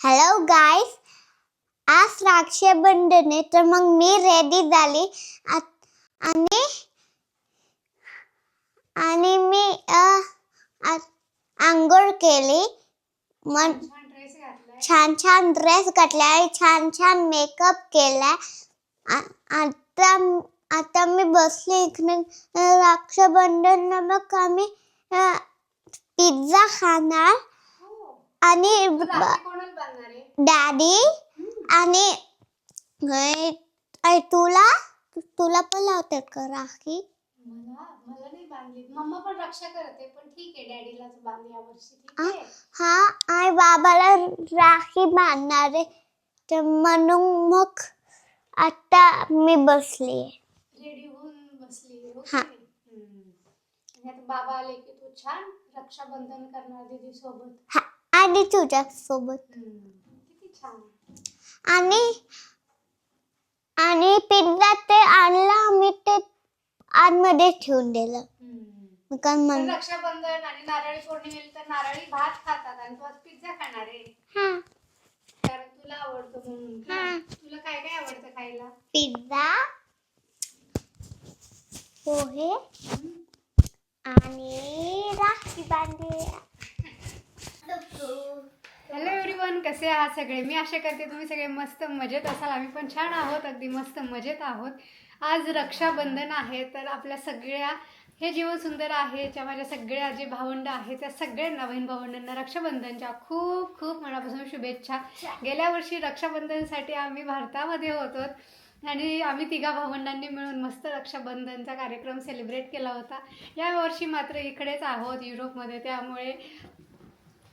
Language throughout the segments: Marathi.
हॅलो गाईस आज रक्षाबंधन आहे तर मग मी रेडी झाली. आणि आणि मी आंघोळ केली. मग छान छान ड्रेस घातला आणि छान छान मेकअप केलाय आ- आता आता मी बसली इकडे. रक्षाबंधन मग आम्ही पिझ्झा खाणार. हो. आणि डॅडी आणि तुला तुला पण लावतात का राखी? मला मला नाही बांधली. मम्मा पण रक्षा करते पण ठीक आहे डॅडीलाच ठीक हा आणि बाबाला राखी बांधणार आहे. तर म्हणून मग आता मी बसली रेडी होऊन बसली हो. बाबा आले की तू छान रक्षाबंधन करणार दीदी सोबत हा. आणि तुझ्या सोबत किती छान आणि आणि पिझ्झा ते आणला आम्ही ते आतमध्ये ठेवून दिलं. तर म्हण रक्षाबंधन आणि नारळी पौर्णिमेला तर नारळी भात खातात आणि तू आज पिझ्झा खाणार आहे. हा. कारण तुला आवडतो म्हणून का? हा. तुला काय काय आवडतं खायला? पिझ्झा पोहे आणि राखी बांधली. हॅलो एव्हरीवन कसे आहात सगळे? मी आशा करते तुम्ही सगळे मस्त मजेत असाल. आम्ही पण छान आहोत अगदी मस्त मजेत आहोत. आज रक्षाबंधन आहे तर आपल्या सगळ्या हे जीवन सुंदर आहे ज्या माझ्या सगळ्या जे भावंड आहेत त्या सगळ्यांना बहीण भावंडांना रक्षाबंधनच्या खूप खूप मनापासून शुभेच्छा. गेल्या वर्षी रक्षाबंधनसाठी आम्ही भारतामध्ये होतो आणि आम्ही तिघा भावंडांनी मिळून मस्त रक्षाबंधनचा कार्यक्रम सेलिब्रेट केला होता. या वर्षी मात्र इकडेच आहोत युरोपमध्ये. त्यामुळे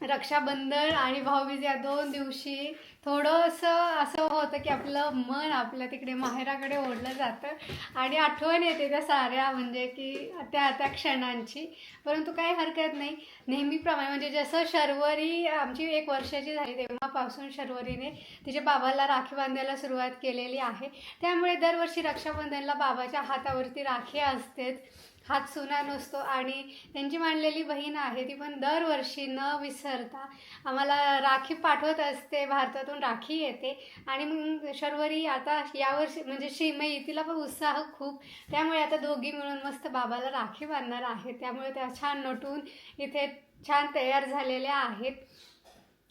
रक्षाबंधन आणि भाऊबीज या दोन दिवशी थोडंसं असं होतं की आपलं मन आपल्या तिकडे माहेराकडे ओढलं जातं. आणि आठवण येते त्या साऱ्या म्हणजे की त्या त्या क्षणांची. परंतु काही हरकत नाही. नेहमीप्रमाणे म्हणजे जसं शर्वरी आमची एक वर्षाची झाली तेव्हापासून शर्वरीने तिच्या बाबाला राखी बांधायला सुरुवात केलेली आहे. त्यामुळे दरवर्षी रक्षाबंधनला बाबाच्या हातावरती राखी असतेच. हात सुना नसतो आणि त्यांची मांडलेली बहीण आहे ती पण दरवर्षी न विसरता आम्हाला राखी पाठवत असते भारतातून राखी येते. आणि मग शर्वरी आता यावर्षी म्हणजे श्रीमयी तिला पण उत्साह खूप. त्यामुळे आता दोघी मिळून मस्त बाबाला राखी बांधणार आहे. त्यामुळे त्या छान नटून इथे छान तयार झालेल्या आहेत.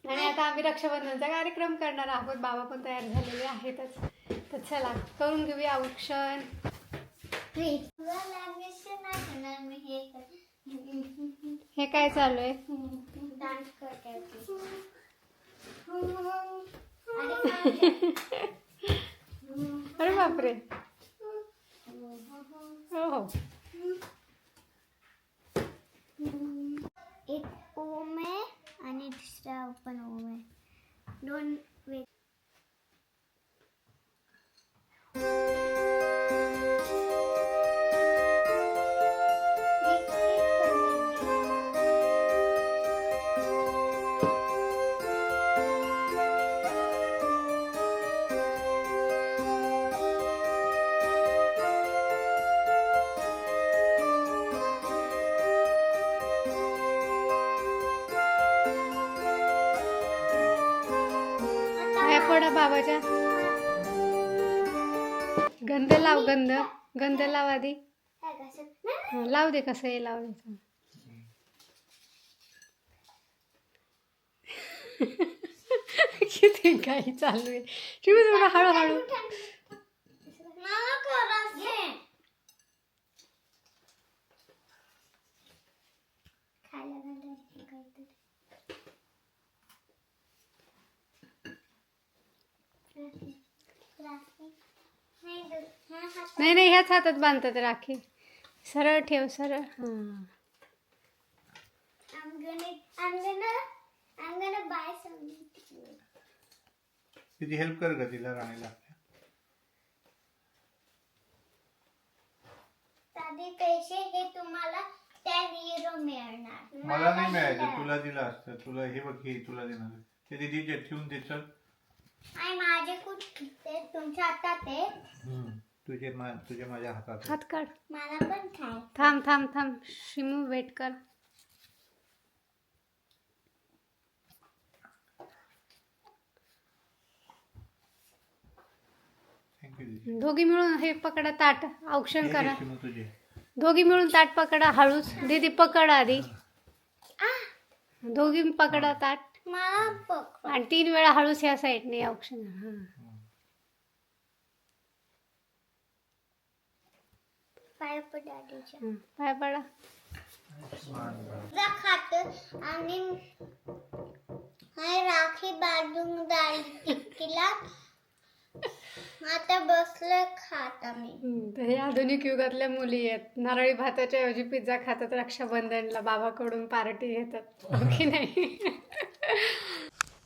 आणि आता आम्ही रक्षाबंधनचा कार्यक्रम करणार आहोत. बाबा पण तयार झालेले आहेतच. तर चला करून घेऊया औक्षण. हे काय चालू आहे? डान्स करते अरे बापरे. हो हो. एक ओम आहे आणि दुसरा पण ओम आहे. दोन वेग काढा बाबाच्या गंध लाव गंध. गंध लाव आधी. लाव दे कसं आहे लाव दे किती काही चालू आहे. शिव थोडं हळूहळू मला करायचे खायला घालायचं काहीतरी राखी. राखी. नाही ग- ह्या हातात- नाही नाही ह्याच हातात बांधतात राखी. सरळ ठेव सरळ. हां I'm gonna, I'm gonna, I'm gonna buy some. किती हेल्प कर ग तिला राणीला? साधे पैसे हे तुम्हाला त्या हिरो मिळणार. मला नाही मिळायचं तुला दिलं असतं तुला हे बघ हे तुला देणार आहे. ते दीदीचे ठेवून दे चल आणि माझे कुठे ते तुमच्या हातात आहे तुझे मा तुझे माझ्या हातात हात काढ. मला पण खाय. थांब थांब थांब. शिमू वेट कर. दोघी मिळून हे पकडा ताट. औक्षण करा. दोघी मिळून ताट पकडा हळूच. दीदी पकड आधी. दोघी पकडा ताट. आणि तीन वेळा हळूच ह्या साईडने औक्षण. हा. पाय पडायच्या हं. पाय पडा. जा खात आणि हाय राखी जाईल टिक्कीला आता बसले खात आम्ही. तर हे आधुनिक युगातल्या मुली आहेत. नारळी भाताच्या ऐवजी पिझ्झा खातात रक्षाबंधनला बाबाकडून पार्टी घेतात. हो की नाही?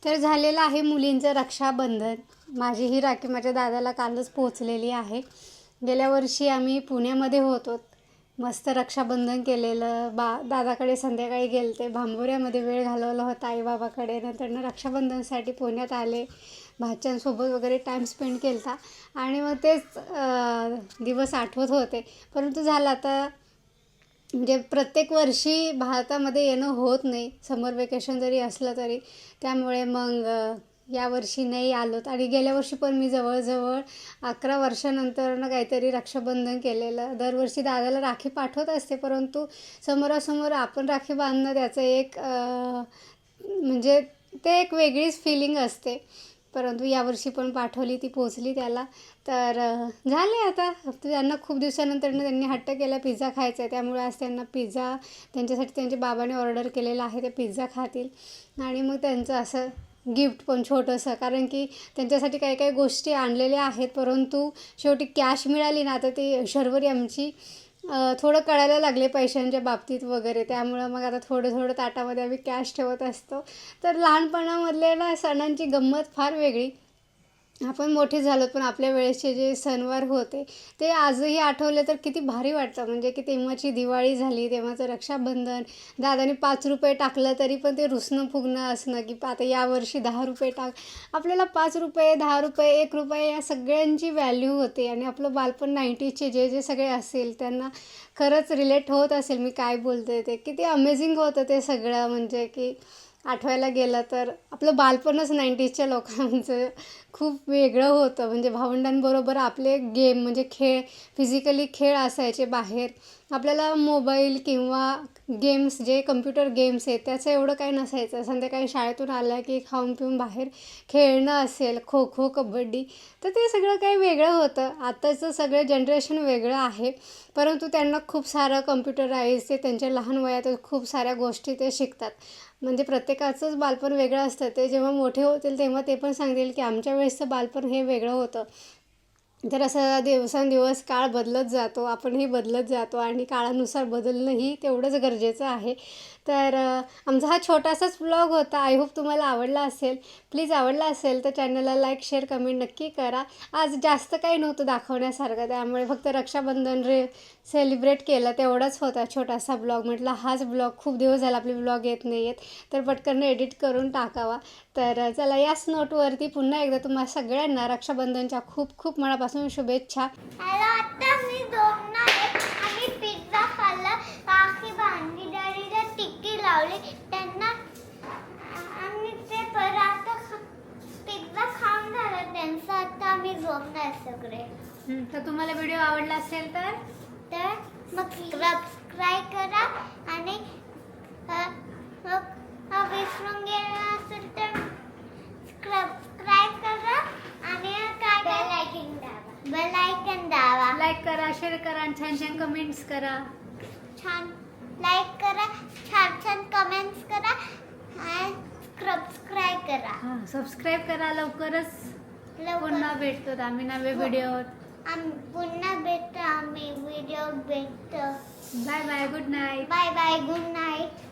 तर झालेलं आहे मुलींचं रक्षाबंधन. माझी ही राखी माझ्या दादाला कालच पोचलेली आहे. गेल्या वर्षी आम्ही पुण्यामध्ये होतो. मस्त रक्षाबंधन केलेलं. बा दादाकडे संध्याकाळी गेलते. भांबोऱ्यामध्ये वेळ घालवला होता आईबाबाकडे. नंतर रक्षाबंधनसाठी पुण्यात आले. भाच्यांसोबत वगैरे टाईम स्पेंड केला आणि मग तेच दिवस आठवत होते. परंतु झालं आता म्हणजे प्रत्येक वर्षी भारतामध्ये येणं होत नाही. समर वेकेशन जरी असलं तरी. त्यामुळे मग यावर्षी नाही आलोत. आणि गेल्या वर्षी पण मी जवळजवळ अकरा वर्षानंतर काहीतरी रक्षाबंधन केलेलं. दरवर्षी दादाला राखी पाठवत असते परंतु समोरासमोर आपण राखी बांधणं त्याचं एक म्हणजे ते एक वेगळीच फिलिंग असते. परंतु यावर्षी पण पाठवली ती पोचली त्याला. तर झाले आता. त्यांना खूप दिवसानंतर त्यांनी हट्ट केला पिझ्झा खायचा आहे. त्यामुळे आज त्यांना पिझ्झा त्यांच्यासाठी त्यांच्या बाबाने ऑर्डर केलेला आहे ते पिझ्झा खातील. आणि मग त्यांचं असं गिफ्ट पण छोटंसं. कारण की त्यांच्यासाठी काही काही गोष्टी आणलेल्या आहेत परंतु शेवटी कॅश मिळाली ना तर ती शर्वरी आमची थोडं कळायला लागले पैशांच्या बाबतीत वगैरे. त्यामुळं मग आता थोडं थोडं ताटामध्ये आम्ही कॅश ठेवत असतो. तर लहानपणामधले ना सणांची गंमत फार वेगळी. आपण मोठे झालो पण आपल्या वेळेसचे जे सणवार होते ते आजही आठवले तर किती भारी वाटतं. म्हणजे की तेव्हाची दिवाळी झाली तेव्हाचं रक्षाबंधन दादाने पाच रुपये टाकलं तरी पण ते रुसणं फुगणं असणं की आता यावर्षी दहा रुपये टाक. आपल्याला पाच रुपये दहा रुपये एक रुपये या सगळ्यांची व्हॅल्यू होते आणि आपलं बालपण नाईन्टीजचे जे जे सगळे असेल त्यांना खरंच रिलेट होत असेल मी काय बोलते ते. किती अमेझिंग होतं ते सगळं. म्हणजे की आठवायला गेलं तर आपलं बालपणच नाईन्टीजच्या लोकांचं खूप वेगळं होतं. म्हणजे भावंडांबरोबर आपले गेम म्हणजे खेळ फिजिकली खेळ असायचे बाहेर. आपल्याला मोबाईल किंवा गेम्स जे कम्प्युटर गेम्स आहेत त्याचं एवढं काही नसायचं. संध्याकाळी शाळेतून आलं की खाऊन पिऊन बाहेर खेळणं असेल खो खो कबड्डी तर ते सगळं काही वेगळं होतं. आताचं सगळं जनरेशन वेगळं आहे. परंतु त्यांना खूप सारं कम्प्युटराईज ते त्यांच्या लहान वयातच खूप साऱ्या गोष्टी ते शिकतात. म्हणजे प्रत्येकाचंच बालपण वेगळं असतं. ते जेव्हा मोठे होतील तेव्हा ते पण सांगतील की आमच्या वेळेसचं बालपण हे वेगळं होतं. तर असं दिवसांदिवस काळ बदलत जातो आपणही बदलत जातो आणि काळानुसार बदलणंही तेवढंच गरजेचं आहे. तर आमचा हा छोटासाच ब्लॉग होता. आय होप तुम्हाला आवडला असेल. प्लीज आवडला असेल तर चॅनलला लाईक शेअर कमेंट नक्की करा. आज जास्त काही नव्हतं दाखवण्यासारखं. त्यामुळे फक्त रक्षाबंधन रे सेलिब्रेट केलं. तेवढाच होता छोटासा ब्लॉग म्हटलं हाच ब्लॉग खूप दिवस झाला आपले ब्लॉग येत नाही आहेत तर पटकन एडिट करून टाकावा. तर चला याच नोटवरती पुन्हा एकदा तुम्हाला सगळ्यांना रक्षाबंधनच्या खूप खूप मनापासून शुभेच्छा हॅलो आता मी झोपणार आहे आणि पिझ्झा खाल्ला राखी बांधली डॅडीला टिक्की लावली त्यांना आणि ते परत आता पिझ्झा खाऊन झालं त्यांचं आता आम्ही झोपणार सगळे. तर तुम्हाला व्हिडिओ आवडला असेल तर? तर मग सबस्क्राईब करा आणि अ, मग अ, विसरून गेला असेल तर सबस्क्राईब करा आणि काय बेल आयकन दाबा. बेल आयकन दाबा. लाईक करा शेअर करा आणि छान छान कमेंट्स करा. छान लाईक करा छान छान कमेंट्स करा आणि सबस्क्राईब करा. हां सबस्क्राईब करा लवकरच. लवकर पुन्हा भेटतो आम्ही नवे व्हिडिओ आम पुन्हा भेटतो आम्ही. व्हिडिओ भेटतो. Bye bye good night. Bye bye good night.